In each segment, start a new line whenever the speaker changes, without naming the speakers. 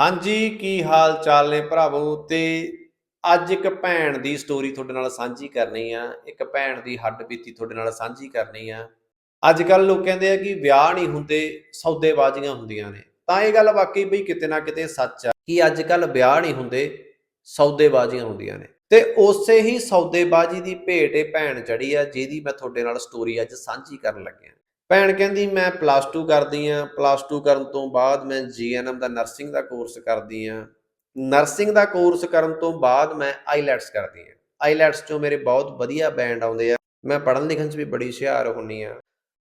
ਹਾਂਜੀ, ਕੀ ਹਾਲ ਚਾਲ ਨੇ ਭਰਾਵੋ? ਤੇ ਅੱਜ ਇੱਕ ਭੈਣ ਦੀ ਸਟੋਰੀ ਤੁਹਾਡੇ ਨਾਲ ਸਾਂਝੀ ਕਰਨੀ ਆ। ਇੱਕ ਭੈਣ ਦੀ ਹੱਡ ਬੀਤੀ ਤੁਹਾਡੇ ਨਾਲ ਸਾਂਝੀ ਕਰਨੀ ਆ। ਅੱਜ ਕੱਲ ਲੋਕ ਕਹਿੰਦੇ ਆ ਕਿ ਵਿਆਹ ਨਹੀਂ ਹੁੰਦੇ, ਸੌਦੇਬਾਜ਼ੀਆਂ ਹੁੰਦੀਆਂ ਨੇ। ਤਾਂ ਇਹ ਗੱਲ ਵਾਕਈ ਬਈ ਕਿਤੇ ਨਾ ਕਿਤੇ ਸੱਚ ਆ ਕਿ ਅੱਜ ਕੱਲ ਵਿਆਹ ਨਹੀਂ ਹੁੰਦੇ, ਸੌਦੇਬਾਜ਼ੀਆਂ ਹੁੰਦੀਆਂ ਨੇ। ਤੇ ਉਸੇ ਹੀ ਸੌਦੇਬਾਜ਼ੀ ਦੀ ਭੇਟ ਇਹ ਭੈਣ ਚੜੀ ਆ, ਜਿਹਦੀ ਮੈਂ ਤੁਹਾਡੇ ਨਾਲ ਸਟੋਰੀ ਅੱਜ ਸਾਂਝੀ ਕਰਨ ਲੱਗਿਆ। ਭੈਣ ਕਹਿੰਦੀ, ਮੈਂ ਪਲੱਸ 2 ਕਰਦੀ ਆ। ਪਲੱਸ 2 ਕਰਨ ਤੋਂ ਬਾਅਦ ਮੈਂ ਜੀਐਨਐਮ ਦਾ ਨਰਸਿੰਗ ਦਾ ਕੋਰਸ ਕਰਦੀ ਆ। ਨਰਸਿੰਗ ਦਾ ਕੋਰਸ ਕਰਨ ਤੋਂ ਬਾਅਦ ਮੈਂ ਆਈਲੈਟਸ ਕਰਦੀ ਆ। ਆਈਲੈਟਸ ਚੋਂ ਮੇਰੇ ਬਹੁਤ ਵਧੀਆ ਬੈਂਡ ਆਉਂਦੇ ਆ। ਮੈਂ ਪੜ੍ਹਨ ਲਿਖਣ 'ਚ ਵੀ ਬੜੀ ਹੁਸ਼ਿਆਰ ਹੁੰਨੀ ਆ।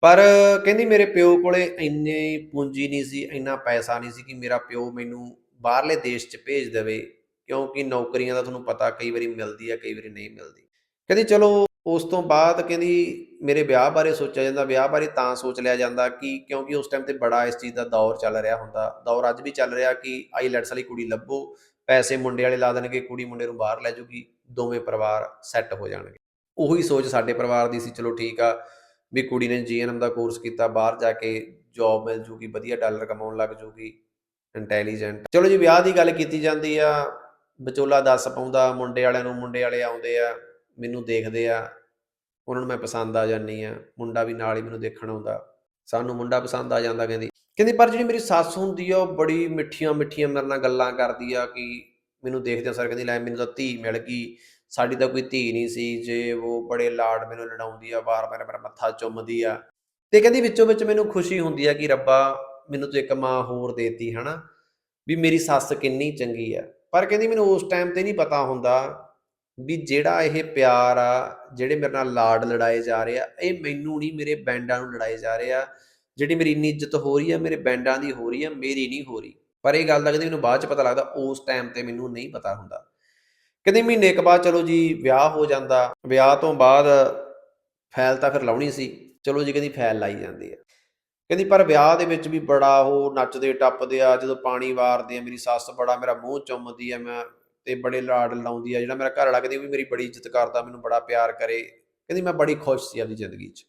ਪਰ ਕਹਿੰਦੀ ਮੇਰੇ ਪਿਓ ਕੋਲੇ ਇੰਨੀ ਪੂੰਜੀ ਨਹੀਂ ਸੀ, ਇੰਨਾ ਪੈਸਾ ਨਹੀਂ ਸੀ ਕਿ ਮੇਰਾ ਪਿਓ ਮੈਨੂੰ ਬਾਹਰਲੇ ਦੇਸ਼ 'ਚ ਭੇਜ ਦੇਵੇ। ਕਿਉਂਕਿ ਨੌਕਰੀਆਂ ਦਾ ਤੁਹਾਨੂੰ ਪਤਾ ਕਈ ਵਾਰੀ ਮਿਲਦੀ ਆ, ਕਈ ਵਾਰੀ ਨਹੀਂ ਮਿਲਦੀ। ਕਹਿੰਦੀ, ਚਲੋ ਉਸ ਤੋਂ ਬਾਅਦ ਕਹਿੰਦੀ ਮੇਰੇ ਵਿਆਹ ਬਾਰੇ ਸੋਚਿਆ ਜਾਂਦਾ, ਵਿਆਹ ਬਾਰੇ ਤਾਂ ਸੋਚ ਲਿਆ ਜਾਂਦਾ ਕਿ ਕਿਉਂਕਿ ਉਸ ਟਾਈਮ ਤੇ ਬੜਾ ਇਸ ਚੀਜ਼ ਦਾ ਦੌਰ ਚੱਲ ਰਿਹਾ ਹੁੰਦਾ, ਦੌਰ ਅੱਜ ਵੀ ਚੱਲ ਰਿਹਾ ਕਿ ਆਈਲੈਟਸ ਵਾਲੀ ਕੁੜੀ ਲੱਭੋ, ਪੈਸੇ ਮੁੰਡੇ ਵਾਲੇ ਲਾ ਦੇਣਗੇ, ਕੁੜੀ ਮੁੰਡੇ ਨੂੰ ਬਾਹਰ ਲੈ ਜੂਗੀ, ਦੋਵੇਂ ਪਰਿਵਾਰ ਸੈੱਟ ਹੋ ਜਾਣਗੇ। ਉਹੀ ਸੋਚ ਸਾਡੇ ਪਰਿਵਾਰ ਦੀ ਸੀ, ਚਲੋ ਠੀਕ ਆ, ਵੀ ਕੁੜੀ ਨੇ ਜੀਐਨਐਮ ਦਾ ਕੋਰਸ ਕੀਤਾ, ਬਾਹਰ ਜਾ ਕੇ ਜੌਬ ਮਿਲ ਜੂਗੀ, ਵਧੀਆ ਡਾਲਰ ਕਮਾਉਣ ਲੱਗ ਜੂਗੀ ਇੰਟੈਲੀਜੈਂਟ ਚਲੋ ਜੀ, ਵਿਆਹ ਦੀ ਗੱਲ ਕੀਤੀ ਜਾਂਦੀ ਆ, ਵਿਚੋਲਾ ਦੱਸ ਪਾਉਂਦਾ, ਮੁੰਡੇ ਵਾਲਿਆਂ ਨੂੰ ਮੁੰਡੇ ਵਾਲੇ ਆਉਂਦੇ ਆ ਮੈਨੂੰ ਦੇਖਦੇ ਆ, ਉਹਨਾਂ ਨੂੰ ਮੈਂ ਪਸੰਦ ਆ ਜਾਂਦੀ ਆ ਮੁੰਡਾ ਵੀ ਨਾਲ ਹੀ ਮੈਨੂੰ ਦੇਖਣ ਆਉਂਦਾ। ਸਾਨੂੰ ਮੁੰਡਾ ਪਸੰਦ ਆ ਜਾਂਦਾ ਕਹਿੰਦੀ ਕਹਿੰਦੀ ਪਰ ਜਿਹੜੀ ਮੇਰੀ ਸੱਸ ਹੁੰਦੀ ਆ, ਉਹ ਬੜੀ ਮਿੱਠੀਆਂ ਮਿੱਠੀਆਂ ਮੇਰੇ ਨਾਲ ਗੱਲਾਂ ਕਰਦੀ ਆ ਕਿ ਮੈਨੂੰ ਦੇਖਦੇ ਸਰ ਕਹਿੰਦੀ, ਲੈ ਮੈਨੂੰ ਤਾਂ ਧੀ ਮਿਲ ਗਈ, ਸਾਡੀ ਤਾਂ ਕੋਈ ਧੀ ਨਹੀਂ ਸੀ, ਜੇ ਉਹ ਬੜੇ ਲਾਡ ਮੈਨੂੰ ਲੜਾਉਂਦੀ ਆ ਵਾਰ-ਵਾਰ ਮੇਰਾ ਮੱਥਾ ਚੁੰਮਦੀ ਆ। ਤੇ ਕਹਿੰਦੀ ਵਿੱਚੋਂ ਵਿੱਚ ਮੈਨੂੰ ਖੁਸ਼ੀ ਹੁੰਦੀ ਆ ਕਿ ਰੱਬਾ ਮੈਨੂੰ ਤੂੰ ਇੱਕ ਮਾਂ ਹੋਰ ਦੇਤੀ, ਹਨਾ, ਵੀ ਮੇਰੀ ਸੱਸ ਕਿੰਨੀ ਚੰਗੀ ਆ। ਪਰ ਕਹਿੰਦੀ ਮੈਨੂੰ ਉਸ ਟਾਈਮ ਤੇ ਨਹੀਂ ਪਤਾ ਹੁੰਦਾ ਵੀ ਜਿਹੜਾ ਇਹ ਪਿਆਰ ਆ, ਜਿਹੜੇ ਮੇਰੇ ਨਾਲ ਲਾਡ ਲੜਾਏ ਜਾ ਰਹੇ ਆ, ਇਹ ਮੈਨੂੰ ਨਹੀਂ, ਮੇਰੇ ਬੈਂਡਾਂ ਨੂੰ ਲੜਾਏ ਜਾ ਰਹੇ ਆ। ਜਿਹੜੀ ਮੇਰੀ ਇੰਨੀ ਇੱਜ਼ਤ ਹੋ ਰਹੀ ਆ, ਮੇਰੇ ਬੈਂਡਾਂ ਦੀ ਹੋ ਰਹੀ ਆ, ਮੇਰੀ ਨਹੀਂ ਹੋ ਰਹੀ। ਪਰ ਇਹ ਗੱਲ ਦਾ ਕਹਿੰਦੀ ਮੈਨੂੰ ਬਾਅਦ ਚ ਪਤਾ ਲੱਗਦਾ, ਉਸ ਟਾਈਮ ਤੇ ਮੈਨੂੰ ਨਹੀਂ ਪਤਾ ਹੁੰਦਾ। ਕਹਿੰਦੀ ਮਹੀਨੇ ਕੁ ਬਾਅਦ ਚਲੋ ਜੀ, ਵਿਆਹ ਹੋ ਜਾਂਦਾ। ਵਿਆਹ ਤੋਂ ਬਾਅਦ ਫੈਲ ਤਾਂ ਫਿਰ ਲਾਉਣੀ ਸੀ। ਚਲੋ ਜੀ ਕਹਿੰਦੀ ਫੈਲ ਲਾਈ ਜਾਂਦੀ ਆ। ਕਹਿੰਦੀ ਪਰ ਵਿਆਹ ਦੇ ਵਿੱਚ ਵੀ ਬੜਾ ਉਹ ਨੱਚਦੇ, ਟੱਪਦੇ ਆ, ਜਦੋਂ ਪਾਣੀ ਵਾਰਦੇ ਆ, ਮੇਰੀ ਸੱਸ ਬੜਾ ਮੇਰਾ ਮੂੰਹ ਚੁੰਮਦੀ ਆ, ਮੈਂ ਤੇ ਬੜੇ ਲਾਡ ਲਾਉਂਦੀ ਆ, ਜਿਹੜਾ ਮੇਰਾ ਘਰ ਵਾਲਾ ਕਹਿੰਦੀ ਵੀ ਮੇਰੀ ਬੜੀ ਇੱਜ਼ਤ ਕਰਦਾ, ਮੈਨੂੰ ਬੜਾ ਪਿਆਰ ਕਰੇ। ਕਹਿੰਦੀ ਮੈਂ ਬੜੀ ਖੁਸ਼ ਸੀ ਆਪਣੀ ਜ਼ਿੰਦਗੀ 'ਚ।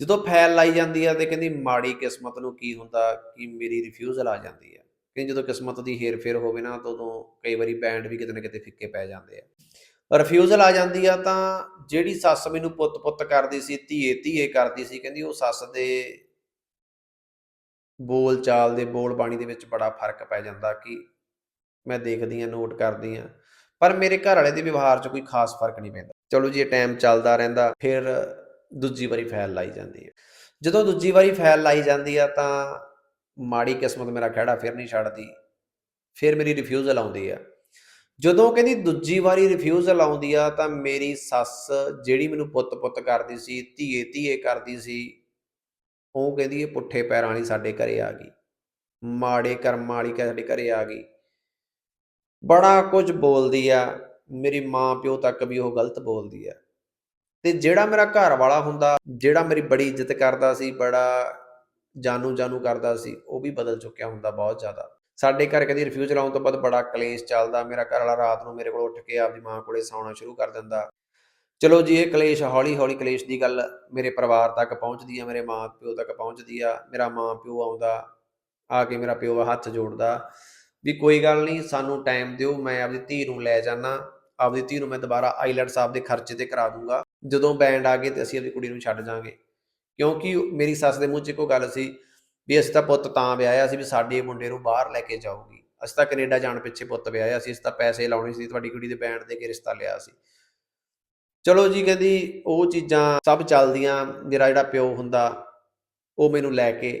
ਜਦੋਂ ਫੈਲ ਲਾਈ ਜਾਂਦੀ ਆ ਤੇ ਕਹਿੰਦੀ ਮਾੜੀ ਕਿਸਮਤ ਨੂੰ ਕੀ ਹੁੰਦਾ ਕਿ ਮੇਰੀ ਰਿਫਿਊਜ਼ਲ ਆ ਜਾਂਦੀ ਆ। ਕਹਿੰਦੀ ਜਦੋਂ ਕਿਸਮਤ ਦੀ ਹੇਰ ਫੇਰ ਹੋਵੇ ਨਾ ਤਾਂ ਉਦੋਂ ਕਈ ਵਾਰੀ ਬੈਂਡ ਵੀ ਕਿਤੇ ਨਾ ਕਿਤੇ ਫਿੱਕੇ ਪੈ ਜਾਂਦੇ ਆ। ਰਿਫਿਊਜ਼ਲ ਆ ਜਾਂਦੀ ਆ ਤਾਂ ਜਿਹੜੀ ਸੱਸ ਮੈਨੂੰ ਪੁੱਤ-ਪੁੱਤ ਕਰਦੀ ਸੀ, ਧੀਏ ਧੀਏ ਕਰਦੀ ਸੀ, ਕਹਿੰਦੀ ਉਹ ਸੱਸ ਦੇ ਬੋਲ ਚਾਲ ਦੇ ਬੋਲ ਬਾਣੀ ਦੇ ਵਿੱਚ ਬੜਾ ਫ਼ਰਕ ਪੈ ਜਾਂਦਾ ਕਿ ਮੈਂ ਦੇਖਦੀ ਆ ਨੋਟ ਕਰਦੀ ਆ ਪਰ ਮੇਰੇ ਘਰ ਵਾਲੇ ਦੇ ਵਿਵਹਾਰ 'ਚ ਕੋਈ ਖਾਸ ਫ਼ਰਕ ਨਹੀਂ ਪੈਂਦਾ। ਚਲੋ ਜੀ, ਇਹ ਟਾਈਮ ਚੱਲਦਾ ਰਹਿੰਦਾ, ਫਿਰ ਦੂਜੀ ਵਾਰੀ ਫੈਲ ਲਾਈ ਜਾਂਦੀ ਹੈ। ਜਦੋਂ ਦੂਜੀ ਵਾਰੀ ਫੈਲ ਲਾਈ ਜਾਂਦੀ ਆ, ਤਾਂ ਮਾੜੀ ਕਿਸਮਤ ਮੇਰਾ ਖਿਹੜਾ ਫਿਰ ਨਹੀਂ ਛੱਡਦੀ, ਫਿਰ ਮੇਰੀ ਰਿਫਿਊਜ਼ਲ ਆਉਂਦੀ ਆ। ਜਦੋਂ ਕਹਿੰਦੀ ਦੂਜੀ ਵਾਰੀ ਰਿਫਿਊਜ਼ਲ ਆਉਂਦੀ ਆ, ਤਾਂ ਮੇਰੀ ਸੱਸ ਜਿਹੜੀ ਮੈਨੂੰ ਪੁੱਤ-ਪੁੱਤ ਕਰਦੀ ਸੀ ਧੀਏ ਧੀਏ ਕਰਦੀ ਸੀ, ਉਹ ਕਹਿੰਦੀ ਇਹ ਪੁੱਠੇ ਪੈਰਾਂ ਵਾਲੀ ਸਾਡੇ ਘਰੇ ਆ ਗਈ। ਮਾੜੇ ਕਰਮਾਂ ਵਾਲੀ ਸਾਡੇ ਘਰੇ ਆ ਗਈ। ਬੜਾ ਕੁਝ ਬੋਲਦੀ ਆ, ਮੇਰੀ ਮਾਂ ਪਿਓ ਤੱਕ ਵੀ ਉਹ ਗਲਤ ਬੋਲਦੀ ਆ। ਤੇ ਜਿਹੜਾ ਮੇਰਾ ਘਰ ਵਾਲਾ ਹੁੰਦਾ, ਜਿਹੜਾ ਮੇਰੀ ਬੜੀ ਇੱਜ਼ਤ ਕਰਦਾ ਸੀ, ਬੜਾ ਜਾਨੂ ਜਾਨੂ ਕਰਦਾ ਸੀ, ਉਹ ਵੀ ਬਦਲ ਚੁੱਕਿਆ ਹੁੰਦਾ ਬਹੁਤ ਜ਼ਿਆਦਾ। ਸਾਡੇ ਘਰ ਕਦੀ ਰਿਫਿਊਜ਼ ਲਾਉਣ ਤੋਂ ਬਾਅਦ ਬੜਾ ਕਲੇਸ਼ ਚੱਲਦਾ, ਮੇਰਾ ਘਰ ਵਾਲਾ ਰਾਤ ਨੂੰ ਮੇਰੇ ਕੋਲ ਉੱਠ ਕੇ ਆਪਦੀ ਮਾਂ ਕੋਲੇ ਸੌਣਾ ਸ਼ੁਰੂ ਕਰ ਦਿੰਦਾ। ਚਲੋ ਜੀ, ਇਹ ਕਲੇਸ਼ ਹੌਲੀ ਹੌਲੀ ਕਲੇਸ਼ ਦੀ ਗੱਲ ਮੇਰੇ ਪਰਿਵਾਰ ਤੱਕ ਪਹੁੰਚਦੀ ਆ, ਮੇਰੇ ਮਾਂ ਪਿਓ ਤੱਕ ਪਹੁੰਚਦੀ ਆ, ਮੇਰਾ ਮਾਂ ਪਿਓ ਆਉਂਦਾ, ਆ ਕੇ ਮੇਰਾ ਪਿਓ ਹੱਥ ਜੋੜਦਾ। ਵੀ ਕੋਈ ਗੱਲ ਨਹੀਂ, ਸਾਨੂੰ ਟਾਈਮ ਦਿਓ, ਮੈਂ ਆਪਦੀ ਧੀ ਨੂੰ ਲੈ ਜਾਣਾ ਆਪਦੀ ਧੀ ਨੂੰ ਮੈਂ ਦੁਬਾਰਾ ਆਈਲੈਟਸ ਆਪਦੇ ਖਰਚੇ ਤੇ ਕਰਾ ਦੂੰਗਾ। ਜਦੋਂ ਬੈਂਡ ਆ ਗਏ ਤੇ ਅਸੀਂ ਆਪਣੀ ਕੁੜੀ ਨੂੰ ਛੱਡ ਜਾਾਂਗੇ ਕਿਉਂਕਿ ਮੇਰੀ ਸੱਸ ਦੇ ਮੂੰਹ 'ਚ ਇੱਕੋ ਗੱਲ ਸੀ ਵੀ ਅਸੀਂ ਤਾਂ ਪੁੱਤ ਤਾਂ ਵਿਆਹਿਆ ਸੀ ਵੀ ਸਾਡੇ ਮੁੰਡੇ ਨੂੰ ਬਾਹਰ ਲੈ ਕੇ ਜਾਊਗੀ। ਅਸੀਂ ਤਾਂ ਕੈਨੇਡਾ ਜਾਣ ਪਿੱਛੇ ਪੁੱਤ ਵਿਆਹਿਆ ਸੀ, ਅਸੀਂ ਤਾਂ ਪੈਸੇ ਲਾਉਣੇ ਸੀ, ਤੁਹਾਡੀ ਕੁੜੀ ਦੇ ਬੈਂਡ ਦੇ ਕੇ ਰਿਸ਼ਤਾ ਲਿਆ ਸੀ। ਚਲੋ ਜੀ, ਕਹਿੰਦੀ ਉਹ ਚੀਜ਼ਾਂ ਸਭ ਚੱਲਦੀਆਂ, ਮੇਰਾ ਜਿਹੜਾ ਪਿਓ ਹੁੰਦਾ, ਉਹ ਮੈਨੂੰ ਲੈ ਕੇ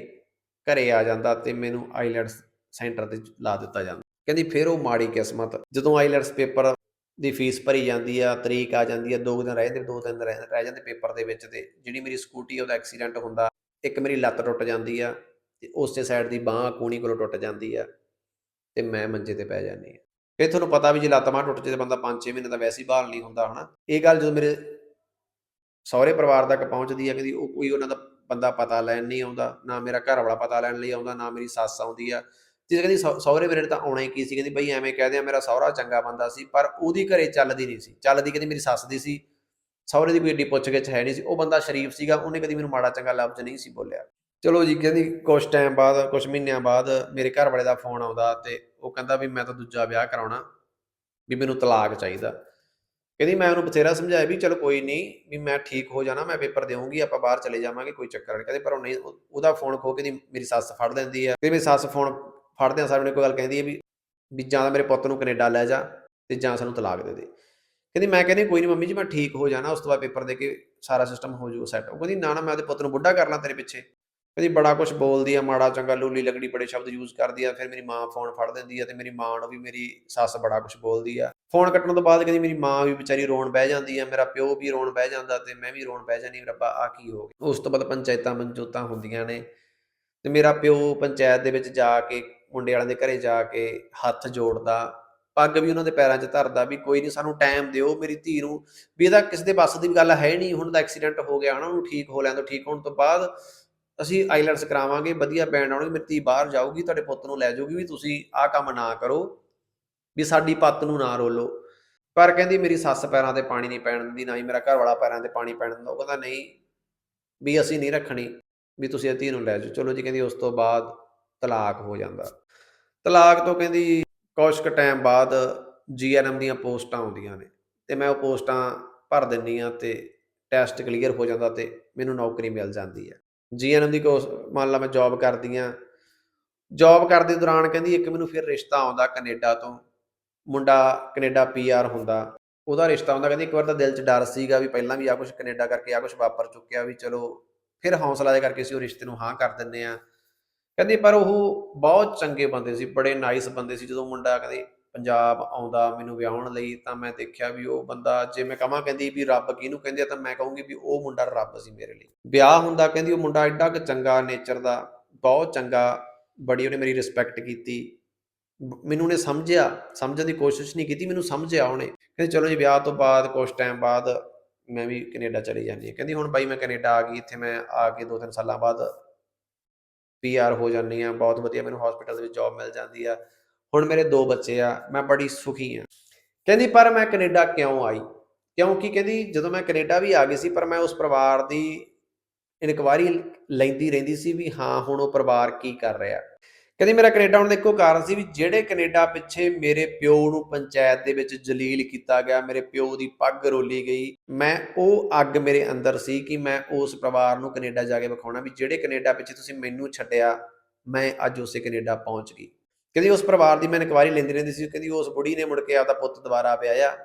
ਘਰੇ ਆ ਜਾਂਦਾ ਤੇ ਮੈਨੂੰ ਆਈਲੈਟਸ ਸੈਂਟਰ ਤੇ ਲਾ ਦਿੱਤਾ ਜਾਂਦਾ। ਕਹਿੰਦੀ ਫਿਰ ਉਹ ਮਾੜੀ ਕਿਸਮਤ, ਜਦੋਂ ਆਈਲੈਟਸ ਪੇਪਰ ਦੀ ਫੀਸ ਭਰੀ ਜਾਂਦੀ ਆ, ਤਰੀਕ ਆ ਜਾਂਦੀ ਆ, ਦੋ ਦਿਨ ਰਹਿ ਜਾਂਦੇ, ਦੋ ਦਿਨ ਰਹਿ ਜਾਂਦੇ ਪੇਪਰ ਦੇ ਵਿੱਚ ਤੇ ਜਿਹੜੀ ਮੇਰੀ ਸਕੂਟੀ ਉਹਦਾ ਐਕਸੀਡੈਂਟ ਹੁੰਦਾ, ਇੱਕ ਮੇਰੀ ਲੱਤ ਟੁੱਟ ਜਾਂਦੀ ਆ ਤੇ ਉਸੇ ਸਾਈਡ ਦੀ ਬਾਹ ਕੂਣੀ ਕੋਲੋਂ ਟੁੱਟ ਜਾਂਦੀ ਆ ਤੇ ਮੈਂ ਮੰਜੇ ਤੇ ਪੈ ਜਾਂਦੀ ਆ। ਇਹ ਤੁਹਾਨੂੰ ਪਤਾ ਵੀ ਜੇ ਲੱਤ ਬਾਂਹ ਟੁੱਟ ਜੇ ਤੇ ਬੰਦਾ 5-6 ਮਹੀਨੇ ਦਾ ਵੈਸੇ ਹੀ ਬਹਾਲ ਨਹੀਂ ਹੁੰਦਾ, ਹਨਾ? ਇਹ ਗੱਲ ਜਦੋਂ ਮੇਰੇ ਸਹੁਰੇ ਪਰਿਵਾਰ ਤੱਕ ਪਹੁੰਚਦੀ ਆ ਕਿ ਉਹ ਕੋਈ ਉਹਨਾਂ ਦਾ ਬੰਦਾ ਪਤਾ ਲੈਣ ਨਹੀਂ ਆਉਂਦਾ, ਨਾ ਮੇਰਾ ਘਰ ਵਾਲਾ ਪਤਾ ਲੈਣ ਲਈ ਆਉਂਦਾ, ਨਾ ਮੇਰੀ ਸੱਸ ਆਉਂਦੀ ਆ ਤੇ ਕਹਿੰਦੀ ਸਹੁ- ਸਹੁਰੇ ਮੇਰੇ ਤਾਂ ਆਉਣਾ ਹੀ ਕੀ ਸੀ, ਕਹਿੰਦੀ ਬਈ ਐਵੇਂ ਕਹਦੇ ਆ ਮੇਰਾ ਸਹੁਰਾ ਚੰਗਾ ਬੰਦਾ ਸੀ, ਪਰ ਉਹਦੀ ਘਰੇ ਚੱਲਦੀ ਨਹੀਂ ਸੀ। ਚੱਲਦੀ ਕਹਿੰਦੀ ਮੇਰੀ ਸੱਸ ਦੀ ਸੀ, ਸਹੁਰੇ ਦੀ ਕੋਈ ਏਡੀ ਪੁੱਛ ਹੈ ਨਹੀਂ ਸੀ। ਉਹ ਬੰਦਾ ਸ਼ਰੀਫ ਸੀਗਾ, ਉਹਨੇ ਕਦੀ ਮੈਨੂੰ ਮਾੜਾ ਚੰਗਾ ਲਫ਼ਜ਼ ਨਹੀਂ ਸੀ ਬੋਲਿਆ। ਚਲੋ ਜੀ, ਕਹਿੰਦੀ ਕੁਛ ਟਾਈਮ ਬਾਅਦ, ਕੁਛ ਮਹੀਨਿਆਂ ਬਾਅਦ ਮੇਰੇ ਘਰ ਵਾਲੇ ਦਾ ਫੋਨ ਆਉਂਦਾ ਤੇ ਉਹ ਕਹਿੰਦਾ ਵੀ ਮੈਂ ਤਾਂ ਦੂਜਾ ਵਿਆਹ ਕਰਾਉਣਾ, ਵੀ ਮੈਨੂੰ ਤਲਾਕ ਚਾਹੀਦਾ। ਕਹਿੰਦੀ ਮੈਂ ਉਹਨੂੰ ਬਥੇਰਾ ਸਮਝਾਇਆ ਵੀ ਚਲੋ ਕੋਈ ਨਹੀਂ, ਵੀ ਮੈਂ ਠੀਕ ਹੋ ਜਾਣਾ, ਮੈਂ ਪੇਪਰ ਦੇਵਾਂਗੀ, ਆਪਾਂ ਬਾਹਰ ਚਲੇ ਜਾਵਾਂਗੇ, ਕੋਈ ਚੱਕਰ ਨਹੀਂ। ਕਹਿੰਦੇ ਪਰ ਉਹ ਨਹੀਂ ਉਹਦਾ ਫੋਨ ਖੋ ਕੇ ਦੀ ਮੇਰੀ ਸੱਸ ਫੜ ਲੈਂਦੀ ਹੈ ਤੇ ਮੇਰੀ ਸੱਸ ਫੋਨ ਫੜਦਿਆਂ ਸਾਹਿਬ ਨੇ ਕੋਈ ਗੱਲ ਕਹਿੰਦੀ ਹੈ ਵੀ ਵੀ ਜਾਂ ਤਾਂ ਮੇਰੇ ਪੁੱਤ ਨੂੰ ਕੈਨੇਡਾ ਲੈ ਜਾ ਤੇ ਜਾਂ ਸਾਨੂੰ ਤਲਾਕ ਦੇ ਦੇ। ਕਹਿੰਦੀ, ਮੈਂ ਕਹਿੰਦੀ, ਕੋਈ ਨਹੀਂ ਮੰਮੀ ਜੀ, ਮੈਂ ਠੀਕ ਹੋ ਜਾਣਾ। ਉਸ ਤੋਂ ਬਾਅਦ ਪੇਪਰ ਦੇ ਕੇ ਸਾਰਾ ਸਿਸਟਮ ਹੋ ਜਾਊਗਾ ਸੈੱਟ ਉਹ ਕਹਿੰਦੀ, ਨਾ ਨਾ, ਮੈਂ ਉਹਦੇ ਪੁੱਤ ਨੂੰ ਬੁੱਢਾ ਕਰ ਲਾਂ ਤੇਰੇ ਪਿੱਛੇ। ਕਹਿੰਦੀ, ਬੜਾ ਕੁਝ ਬੋਲਦੀ ਆ, ਮਾੜਾ ਚੰਗਾ ਲੂਲੀ ਲੰਗੜੀ ਬੜੇ ਸ਼ਬਦ ਯੂਜ਼ ਕਰਦੀ ਆ। ਫਿਰ ਮੇਰੀ ਮਾਂ ਫੋਨ ਫੜ ਦਿੰਦੀ ਆ ਤੇ ਮੇਰੀ ਮਾਂ ਨੂੰ ਵੀ ਮੇਰੀ ਸੱਸ ਬੜਾ ਕੁਝ ਬੋਲਦੀ ਆ। ਫੋਨ ਕੱਟਣ ਤੋਂ ਬਾਅਦ ਕਹਿੰਦੀ, ਮੇਰੀ ਮਾਂ ਵੀ ਵਿਚਾਰੀ ਰੋਣ ਬਹਿ ਜਾਂਦੀ ਆ। ਮੇਰਾ ਪਿਓ ਵੀ ਰੋਣ ਬਹਿ ਜਾਂਦਾ ਤੇ ਮੈਂ ਵੀ ਰੋਣ ਬਹਿ ਜਾਂਦੀ ਰੱਬਾ ਆ ਕੀ ਹੋ ਗਿਆ? ਉਸ ਤੋਂ ਬਾਅਦ ਪੰਚਾਇਤਾਂ ਮਨਜੋਤਾਂ ਹੁੰਦੀਆਂ ਨੇ ਤੇ ਮੇਰਾ ਪਿਓ ਪੰਚਾਇਤ ਦੇ ਵਿੱਚ ਜਾ ਕੇ ਮੁੰਡੇ ਵਾਲਿਆਂ ਦੇ ਘਰੇ ਜਾ ਕੇ ਹੱਥ ਜੋੜਦਾ, ਪੱਗ ਵੀ ਉਹਨਾਂ ਦੇ ਪੈਰਾਂ 'ਚ ਧਰਦਾ ਵੀ ਕੋਈ ਨਹੀਂ ਸਾਨੂੰ ਟਾਈਮ ਦਿਓ, ਮੇਰੀ ਧੀ ਨੂੰ ਵੀ ਇਹਦਾ ਕਿਸੇ ਦੇ ਵੱਸ ਦੀ ਗੱਲ ਹੈ ਨਹੀਂ ਹੁਣ ਦਾ ਐਕਸੀਡੈਂਟ ਹੋ ਗਿਆ ਹਨਾ ਉਹਨੂੰ ਠੀਕ ਹੋ ਲੈਣ ਤੋਂ ਠੀਕ ਹੋਣ ਤੋਂ ਬਾਅਦ ਅਸੀਂ ਆਈਲੈਂਡਸ ਕਰਾਵਾਂਗੇ, ਵਧੀਆ ਬੈਂਡ ਆਉਣਗੇ, ਮੇਰੀ ਧੀ ਬਾਹਰ ਜਾਊਗੀ, ਤੁਹਾਡੇ ਪੁੱਤ ਨੂੰ ਲੈ ਜਾਊਗੀ ਵੀ ਤੁਸੀਂ ਆਹ ਕੰਮ ਨਾ ਕਰੋ, ਵੀ ਸਾਡੀ ਪੱਤ ਨੂੰ ਨਾ ਰੋਲੋ। ਪਰ ਕਹਿੰਦੀ ਮੇਰੀ ਸੱਸ ਪੈਰਾਂ ਤੇ ਪਾਣੀ ਨਹੀਂ ਪੈਣ ਦਿੰਦੀ, ਨਾ ਹੀ ਮੇਰਾ ਘਰ ਵਾਲਾ ਪੈਰਾਂ ਤੇ ਪਾਣੀ ਪੈਣ ਦਿੰਦਾ, ਉਹ ਕਹਿੰਦਾ ਨਹੀਂ, ਵੀ ਅਸੀਂ ਨਹੀਂ ਰੱਖਣੀ, ਵੀ ਤੁਸੀਂ ਇਹ ਧੀ ਨੂੰ ਲੈ ਜਾਓ। ਚਲੋ ਜੀ, ਕਹਿੰਦੀ ਉਸ ਤੋਂ ਬਾਅਦ ਤਲਾਕ ਹੋ ਜਾਂਦਾ। ਤਲਾਕ ਤੋਂ ਕਹਿੰਦੀ ਕੌਸ਼ਕ ਟਾਈਮ ਬਾਅਦ ਜੀਐਨਐਮ ਦੀਆਂ ਪੋਸਟਾਂ ਆਉਂਦੀਆਂ ਨੇ ਤੇ ਮੈਂ ਉਹ ਪੋਸਟਾਂ ਭਰ ਦਿੰਨੀ ਆ ਤੇ ਟੈਸਟ ਕਲੀਅਰ ਹੋ ਜਾਂਦਾ ਤੇ ਮੈਨੂੰ ਨੌਕਰੀ ਮਿਲ ਜਾਂਦੀ ਹੈ। ਜੀਐਨਐਮ ਦੀ ਕੋਸ, ਮੰਨ ਲਾ ਮੈਂ ਜੌਬ ਕਰਦੀ ਆ ਜੌਬ ਕਰਦੇ ਦੌਰਾਨ ਕਹਿੰਦੀ ਇੱਕ ਮੈਨੂੰ ਫਿਰ ਰਿਸ਼ਤਾ ਆਉਂਦਾ ਕੈਨੇਡਾ ਤੋਂ। ਮੁੰਡਾ ਕੈਨੇਡਾ ਪੀਆਰ ਹੁੰਦਾ, ਉਹਦਾ ਰਿਸ਼ਤਾ ਆਉਂਦਾ, ਕਹਿੰਦੀ ਇੱਕ ਵਾਰ ਤਾਂ ਦਿਲ 'ਚ ਡਰ ਸੀਗਾ ਵੀ ਪਹਿਲਾਂ ਵੀ ਆ ਕੁਝ ਕੈਨੇਡਾ ਕਰਕੇ ਆ ਕੁਝ ਵਾਪਰ ਚੁੱਕਿਆ ਵੀ ਚਲੋ, ਫਿਰ ਹੌਸਲਾ ਦੇ ਕਰਕੇ ਅਸੀਂ ਉਹ ਰਿਸ਼ਤੇ ਨੂੰ ਹਾਂ ਕਰ ਦਿੰਦੇ ਆ ਕਹਿੰਦੇ, ਪਰ ਉਹ ਬਹੁਤ ਚੰਗੇ ਬੰਦੇ ਸੀ, ਬੜੇ ਨਾਈਸ ਬੰਦੇ ਸੀ। ਜਦੋਂ ਮੁੰਡਾ ਕਹਿੰਦੇ, ਪੰਜਾਬ ਆਉਂਦਾ ਮੈਨੂੰ ਵਿਆਹਣ ਲਈ, ਤਾਂ ਮੈਂ ਦੇਖਿਆ ਵੀ ਉਹ ਬੰਦਾ, ਜੇ ਮੈਂ ਕਹਾਂ ਕਹਿੰਦੀ ਵੀ ਰੱਬ ਕਿਹਨੂੰ ਕਹਿੰਦੇ ਆ, ਤਾਂ ਮੈਂ ਕਹੂੰਗੀ ਵੀ ਉਹ ਮੁੰਡਾ ਰੱਬ ਸੀ ਮੇਰੇ ਲਈ। ਵਿਆਹ ਹੁੰਦਾ, ਕਹਿੰਦੀ, ਉਹ ਮੁੰਡਾ ਐਡਾ ਕਿ ਚੰਗਾ ਨੇਚਰ ਦਾ, ਬਹੁਤ ਚੰਗਾ, ਬੜੀ ਉਹਨੇ ਮੇਰੀ ਰਿਸਪੈਕਟ ਕੀਤੀ। ਮੈਨੂੰ ਉਹਨੇ ਸਮਝਿਆ, ਸਮਝਣ ਦੀ ਕੋਸ਼ਿਸ਼ ਨਹੀਂ ਕੀਤੀ, ਮੈਨੂੰ ਸਮਝਿਆ ਉਹਨੇ। ਕਹਿੰਦੀ, ਚਲੋ ਜੀ, ਵਿਆਹ ਤੋਂ ਬਾਅਦ ਕੁਝ ਟਾਈਮ ਬਾਅਦ ਮੈਂ ਵੀ ਕੈਨੇਡਾ ਚਲੀ ਜਾਂਦੀ ਹਾਂ। ਕਹਿੰਦੀ, ਹੁਣ ਬਾਈ, ਮੈਂ ਕੈਨੇਡਾ ਆ ਗਈ, ਇੱਥੇ ਮੈਂ ਆ ਕੇ ਦੋ ਤਿੰਨ ਸਾਲਾਂ ਬਾਅਦ ਪੀਆਰ ਹੋ ਜਾਂਦੀ ਆ, ਬਹੁਤ ਵਧੀਆ ਮੈਨੂੰ ਹਸਪੀਟਲ ਦੇ ਵਿੱਚ ਜੌਬ ਮਿਲ ਜਾਂਦੀ ਆ। ਹੁਣ ਮੇਰੇ ਦੋ ਬੱਚੇ ਆ, ਮੈਂ ਬੜੀ ਸੁਖੀ ਆ। ਕਹਿੰਦੀ, ਪਰ ਮੈਂ ਕੈਨੇਡਾ ਕਿਉਂ ਆਈ? ਕਿਉਂਕਿ ਕਹਿੰਦੀ, ਜਦੋਂ ਮੈਂ ਕੈਨੇਡਾ ਵੀ ਆ ਗਈ ਸੀ, ਪਰ ਮੈਂ ਉਸ ਪਰਿਵਾਰ ਦੀ ਇਨਕੁਆਇਰੀ ਲੈਂਦੀ ਰਹਿੰਦੀ ਸੀ ਵੀ ਹਾਂ, ਹੁਣ ਉਹ ਪਰਿਵਾਰ ਕੀ ਕਰ ਰਿਹਾ। ਕਹਿੰਦੀ, ਮੇਰਾ ਕੈਨੇਡਾ ਆਉਣ ਦਾ ਇੱਕੋ ਕਾਰਨ ਸੀ ਵੀ ਜਿਹੜੇ ਕੈਨੇਡਾ ਪਿੱਛੇ ਮੇਰੇ ਪਿਓ ਨੂੰ ਪੰਚਾਇਤ ਦੇ ਵਿੱਚ ਜਲੀਲ ਕੀਤਾ ਗਿਆ, ਮੇਰੇ ਪਿਓ ਦੀ ਪੱਗ ਰੋਲੀ ਗਈ, ਮੈਂ ਉਹ ਅੱਗ ਮੇਰੇ ਅੰਦਰ ਸੀ ਕਿ ਮੈਂ ਉਸ ਪਰਿਵਾਰ ਨੂੰ ਕੈਨੇਡਾ ਜਾ ਕੇ ਵਿਖਾਉਣਾ ਵੀ ਜਿਹੜੇ ਕੈਨੇਡਾ ਪਿੱਛੇ ਤੁਸੀਂ ਮੈਨੂੰ ਛੱਡਿਆ, ਮੈਂ ਅੱਜ ਉਸੇ ਕੈਨੇਡਾ ਪਹੁੰਚ ਗਈ। ਕਹਿੰਦੀ, ਉਸ ਪਰਿਵਾਰ ਦੀ ਮੈਂ ਇਨਕੁਆਰੀ ਲੈਂਦੀ ਰਹਿੰਦੀ ਸੀ। ਕਹਿੰਦੀ, ਉਸ ਬੁੜੀ ਨੇ ਮੁੜ ਕੇ ਆਪਦਾ ਪੁੱਤ ਦੁਬਾਰਾ ਵਿਆਹਿਆ,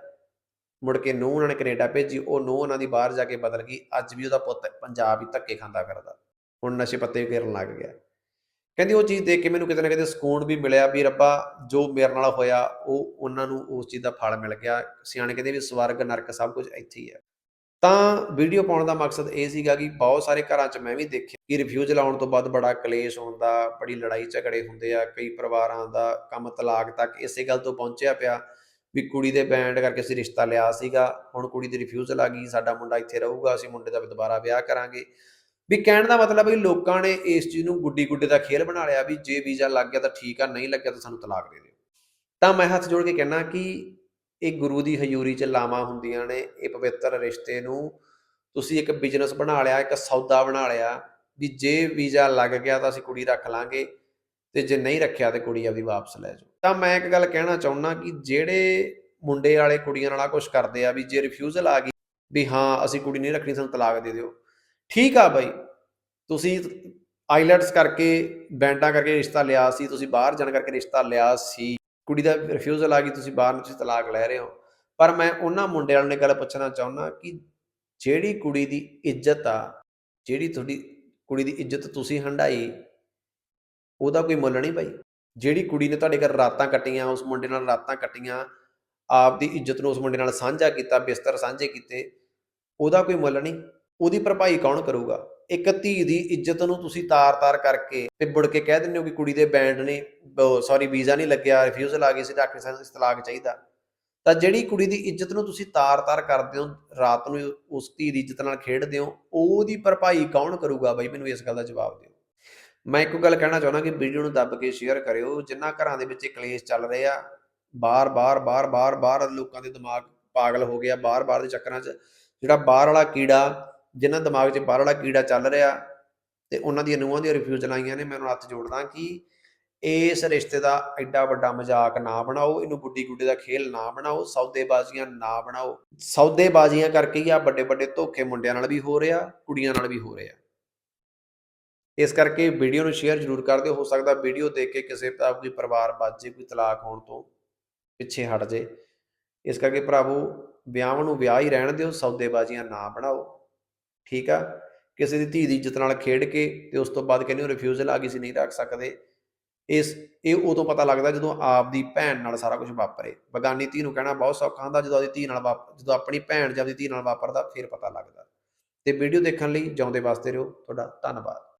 ਮੁੜ ਕੇ ਨੂੰ ਉਹਨਾਂ ਨੇ ਕੈਨੇਡਾ ਭੇਜੀ, ਉਹ ਨੂੰ ਉਹਨਾਂ ਦੀ ਬਾਹਰ ਜਾ ਕੇ ਬਦਲ ਗਈ, ਅੱਜ ਵੀ ਉਹਦਾ ਪੁੱਤ ਪੰਜਾਬ ਹੀ ਧੱਕੇ ਖਾਂਦਾ ਕਰਦਾ ਹੁਣ ਨਸ਼ੇ ਪੱਤੇ ਵੀ ਕਰਨ ਲੱਗ ਗਿਆ। ਕਹਿੰਦੀ ਉਹ ਚੀਜ਼ ਦੇਖ ਕੇ ਮੈਨੂੰ ਕਿਤੇ ਨਾ ਕਿਤੇ ਸਕੂਨ ਵੀ ਮਿਲਿਆ ਵੀ ਰੱਬਾ, ਜੋ ਮੇਰੇ ਨਾਲ ਹੋਇਆ, ਉਹ ਉਹਨਾਂ ਨੂੰ ਉਸ ਚੀਜ਼ ਦਾ ਫਲ ਮਿਲ ਗਿਆ। ਸਿਆਣੇ ਕਹਿੰਦੇ ਵੀ ਸਵਰਗ, ਨਰਕ ਸਭ ਕੁਝ ਇੱਥੇ ਹੀ ਹੈ। ਤਾਂ ਵੀਡੀਓ ਪਾਉਣ ਦਾ ਮਕਸਦ ਇਹ ਸੀਗਾ ਕਿ ਬਹੁਤ ਸਾਰੇ ਘਰਾਂ 'ਚ ਮੈਂ ਵੀ ਦੇਖਿਆ ਕਿ ਰਿਫਿਊਜ਼ ਲਾਉਣ ਤੋਂ ਬਾਅਦ ਬੜਾ ਕਲੇਸ਼ ਹੁੰਦਾ ਬੜੀ ਲੜਾਈ ਝਗੜੇ ਹੁੰਦੇ ਆ, ਕਈ ਪਰਿਵਾਰਾਂ ਦਾ ਕੰਮ ਤਲਾਕ ਤੱਕ ਇਸੇ ਗੱਲ ਤੋਂ ਪਹੁੰਚਿਆ ਪਿਆ ਵੀ ਕੁੜੀ ਦੇ ਬੈਂਡ ਕਰਕੇ ਅਸੀਂ ਰਿਸ਼ਤਾ ਲਿਆ ਸੀਗਾ। ਹੁਣ ਕੁੜੀ ਦੀ ਰਿਫਿਊਜ਼ਲ ਆ ਗਈ, ਸਾਡਾ ਮੁੰਡਾ ਇੱਥੇ ਰਹੂਗਾ, ਅਸੀਂ ਮੁੰਡੇ ਦਾ ਦੁਬਾਰਾ ਵਿਆਹ ਕਰਾਂਗੇ। ਵੀ ਕਹਿਣ ਦਾ ਮਤਲਬ ਵੀ ਲੋਕਾਂ ਨੇ ਇਸ ਚੀਜ਼ ਨੂੰ ਗੁੱਡੀ ਗੁੱਡੇ ਦਾ ਖੇਲ ਬਣਾ ਲਿਆ ਵੀ ਜੇ ਵੀਜ਼ਾ ਲੱਗ ਗਿਆ ਤਾਂ ਠੀਕ ਆ, ਨਹੀਂ ਲੱਗਿਆ ਤਾਂ ਸਾਨੂੰ ਤਲਾਕ ਦੇ ਦਿਓ। ਤਾਂ ਮੈਂ ਹੱਥ ਜੋੜ ਕੇ ਕਹਿਣਾ ਕਿ ਇਹ ਗੁਰੂ ਦੀ ਹਜ਼ੂਰੀ 'ਚ ਲਾਵਾਂ ਹੁੰਦੀਆਂ ਨੇ, ਇਹ ਪਵਿੱਤਰ ਰਿਸ਼ਤੇ ਨੂੰ ਤੁਸੀਂ ਇੱਕ ਬਿਜ਼ਨਸ ਬਣਾ ਲਿਆ, ਇੱਕ ਸੌਦਾ ਬਣਾ ਲਿਆ ਵੀ ਜੇ ਵੀਜ਼ਾ ਲੱਗ ਗਿਆ ਤਾਂ ਅਸੀਂ ਕੁੜੀ ਰੱਖ ਲਾਂਗੇ ਤੇ ਜੇ ਨਹੀਂ ਰੱਖਿਆ ਤੇ ਕੁੜੀ ਆਪਦੀ ਵਾਪਸ ਲੈ ਜਾਓ। ਤਾਂ ਮੈਂ ਇੱਕ ਗੱਲ ਕਹਿਣਾ ਚਾਹੁੰਦਾ ਕਿ ਜਿਹੜੇ ਮੁੰਡੇ ਵਾਲੇ ਕੁੜੀਆਂ ਨਾਲ ਆ ਕੁਝ ਕਰਦੇ ਆ ਵੀ ਜੇ ਰਿਫਿਊਜ਼ਲ ਆ ਗਈ ਵੀ ਹਾਂ, ਅਸੀਂ ਕੁੜੀ ਨਹੀਂ ਰੱਖਣੀ, ਸਾਨੂੰ ਤਲਾਕ ਦੇ ਦਿਓ। ਠੀਕ ਆ ਬਾਈ। ਤੁਸੀਂ ਆਈਲੈਟਸ ਕਰਕੇ ਬੈਂਡਾਂ ਕਰਕੇ ਰਿਸ਼ਤਾ ਲਿਆ ਸੀ, ਤੁਸੀਂ ਬਾਹਰ ਜਾਣ ਕਰਕੇ ਰਿਸ਼ਤਾ ਲਿਆ ਸੀ। ਕੁੜੀ ਦਾ ਰਿਫਿਊਜ਼ਲ ਆ ਗਈ, ਤੁਸੀਂ ਬਾਹਰ ਨੂੰ ਤੁਸੀਂ ਤਲਾਕ ਲੈ ਰਹੇ ਹੋ। ਪਰ ਮੈਂ ਉਹਨਾਂ ਮੁੰਡੇ ਵਾਲਿਆਂ ਨੇ ਗੱਲ ਪੁੱਛਣਾ ਚਾਹੁੰਦਾ ਕਿ ਜਿਹੜੀ ਕੁੜੀ ਦੀ ਇੱਜ਼ਤ ਆ, ਜਿਹੜੀ ਤੁਹਾਡੀ ਕੁੜੀ ਦੀ ਇੱਜ਼ਤ ਤੁਸੀਂ ਹੰਡਾਈ ਉਹਦਾ ਕੋਈ ਮੁੱਲ ਨਹੀਂ ਭਾਈ ਜਿਹੜੀ ਕੁੜੀ ਨੇ ਤੁਹਾਡੇ ਘਰ ਰਾਤਾਂ ਕੱਟੀਆਂ, ਉਸ ਮੁੰਡੇ ਨਾਲ ਰਾਤਾਂ ਕੱਟੀਆਂ ਆਪ ਦੀ ਇੱਜ਼ਤ ਨੂੰ ਉਸ ਮੁੰਡੇ ਨਾਲ ਸਾਂਝਾ ਕੀਤਾ, ਬਿਸਤਰ ਸਾਂਝੇ ਕੀਤੇ, ਉਹਦਾ ਕੋਈ ਮੁੱਲ ਨਹੀਂ। ਉਹਦੀ ਭਰਪਾਈ ਕੌਣ ਕਰੂਗਾ? ਇੱਕ ਧੀ ਦੀ ਇੱਜ਼ਤ ਨੂੰ ਤੁਸੀਂ ਤਾਰ-ਤਾਰ ਕਰਕੇ ਤੇ ਕੇ ਕਹਿ ਦਿੰਦੇ ਹੋ ਕਿ ਕੁੜੀ ਦੇ ਬੈਂਡ ਨੇ ਸੌਰੀ ਵੀਜ਼ਾ ਨਹੀਂ ਲੱਗਿਆ ਰਿਫਿਊਜ਼ਲ ਆ ਗਈ ਸੀ ਡਾਕਟਰ ਸਾਹਿਬ ਇਸ ਤਲਾਕ ਚਾਹੀਦਾ। ਤਾਂ ਜਿਹੜੀ ਕੁੜੀ ਦੀ ਇੱਜ਼ਤ ਨੂੰ ਤੁਸੀਂ ਤਾਰ-ਤਾਰ ਕਰਦੇ ਹੋ, ਰਾਤ ਨੂੰ ਉਸ ਧੀ ਦੀ ਇੱਜ਼ਤ ਨਾਲ ਖੇਡਦੇ ਹੋ, ਉਹਦੀ ਭਰਪਾਈ ਕੌਣ ਕਰੂਗਾ ਬਾਈ? ਮੈਨੂੰ ਇਸ ਗੱਲ ਦਾ ਜਵਾਬ ਦਿਓ। ਮੈਂ ਇੱਕ ਗੱਲ ਕਹਿਣਾ ਚਾਹੁੰਦਾ ਕਿ ਵੀਡੀਓ ਨੂੰ ਦੱਬ ਕੇ ਸ਼ੇਅਰ ਕਰਿਓ। ਜਿੰਨਾ ਘਰਾਂ ਦੇ ਵਿੱਚ ਕਲੇਸ਼ ਚੱਲ ਰਹੇ ਆ ਬਾਰ-ਬਾਰ ਬਾਰ-ਬਾਰ ਬਾਹਰ ਲੋਕਾਂ ਦੇ ਦਿਮਾਗ ਪਾਗਲ ਹੋ ਗਿਆ ਬਾਰ-ਬਾਰ ਦੇ ਚੱਕਰਾਂ 'ਚ। ਜਿਹੜਾ ਬਾਹਰ ਵਾਲਾ ਕੀੜਾ ਜਿਨ੍ਹਾਂ ਦਿਮਾਗ 'ਚ ਬਾਹਰ ਵਾਲਾ ਕੀੜਾ ਚੱਲ ਰਿਹਾ ਤੇ ਉਹਨਾਂ ਦੀਆਂ ਨੂੰਹਾਂ ਦੀਆਂ ਰਿਫਿਊਜ਼ਲ ਆਈਆਂ ਨੇ, ਮੈਂ ਉਹਨਾਂ ਨੂੰ ਹੱਥ ਜੋੜਦਾ ਕਿ ਇਸ ਰਿਸ਼ਤੇ ਦਾ ਐਡਾ ਵੱਡਾ ਮਜ਼ਾਕ ਨਾ ਬਣਾਓ, ਇਹਨੂੰ ਗੁੱਡੀ ਗੁੱਡੀ ਦਾ ਖੇਲ ਨਾ ਬਣਾਓ, ਸੌਦੇਬਾਜ਼ੀਆਂ ਨਾ ਬਣਾਓ। ਸੌਦੇਬਾਜ਼ੀਆਂ ਕਰਕੇ ਹੀ ਆ ਵੱਡੇ ਵੱਡੇ ਧੋਖੇ ਮੁੰਡਿਆਂ ਨਾਲ ਵੀ ਹੋ ਰਿਹਾ, ਕੁੜੀਆਂ ਨਾਲ ਵੀ ਹੋ ਰਿਹਾ। ਇਸ ਕਰਕੇ ਵੀਡੀਓ ਨੂੰ ਸ਼ੇਅਰ ਜ਼ਰੂਰ ਕਰ ਦਿਓ, ਹੋ ਸਕਦਾ ਵੀਡੀਓ ਦੇਖ ਕੇ ਕਿਸੇ ਦਾ ਕੋਈ ਪਰਿਵਾਰ ਬਚ ਜੇ, ਕੋਈ ਤਲਾਕ ਹੋਣ ਤੋਂ ਪਿੱਛੇ ਹਟ ਜੇ। ਇਸ ਕਰਕੇ ਭਰਾਵੋ, ਵਿਆਹ ਨੂੰ ਵਿਆਹ ਹੀ ਰਹਿਣ ਦਿਓ, ਸੌਦੇਬਾਜ਼ੀਆਂ ਨਾ ਬਣਾਓ। ਠੀਕ ਆ? ਕਿਸੇ ਦੀ ਧੀ ਦੀ ਇੱਜ਼ਤ ਨਾਲ ਖੇਡ ਕੇ ਤੇ ਉਸ ਤੋਂ ਬਾਅਦ ਕਹਿੰਦੇ ਉਹ ਰਿਫਿਊਜ਼ਲ ਆ ਗਈ ਸੀ, ਨਹੀਂ ਰੱਖ ਸਕਦੇ। ਇਸ, ਇਹ ਉਦੋਂ ਪਤਾ ਲੱਗਦਾ ਜਦੋਂ ਆਪ ਦੀ ਭੈਣ ਨਾਲ ਸਾਰਾ ਕੁਝ ਵਾਪਰੇ। ਬਗਾਨੀ ਧੀ ਨੂੰ ਕਹਿਣਾ ਬਹੁਤ ਸੌਖਾ ਹੁੰਦਾ, ਜਦੋਂ ਆਪਦੀ ਧੀ ਨਾਲ ਵਾਪ, ਜਦੋਂ ਆਪਣੀ ਭੈਣ ਜਾਂ ਆਪਦੀ ਧੀ ਨਾਲ ਵਾਪਰਦਾ, ਫਿਰ ਪਤਾ ਲੱਗਦਾ। ਤੇ ਵੀਡੀਓ ਦੇਖਣ ਲਈ ਜਿਉਂਦੇ ਵਾਸਤੇ ਰਹੋ। ਤੁਹਾਡਾ ਧੰਨਵਾਦ।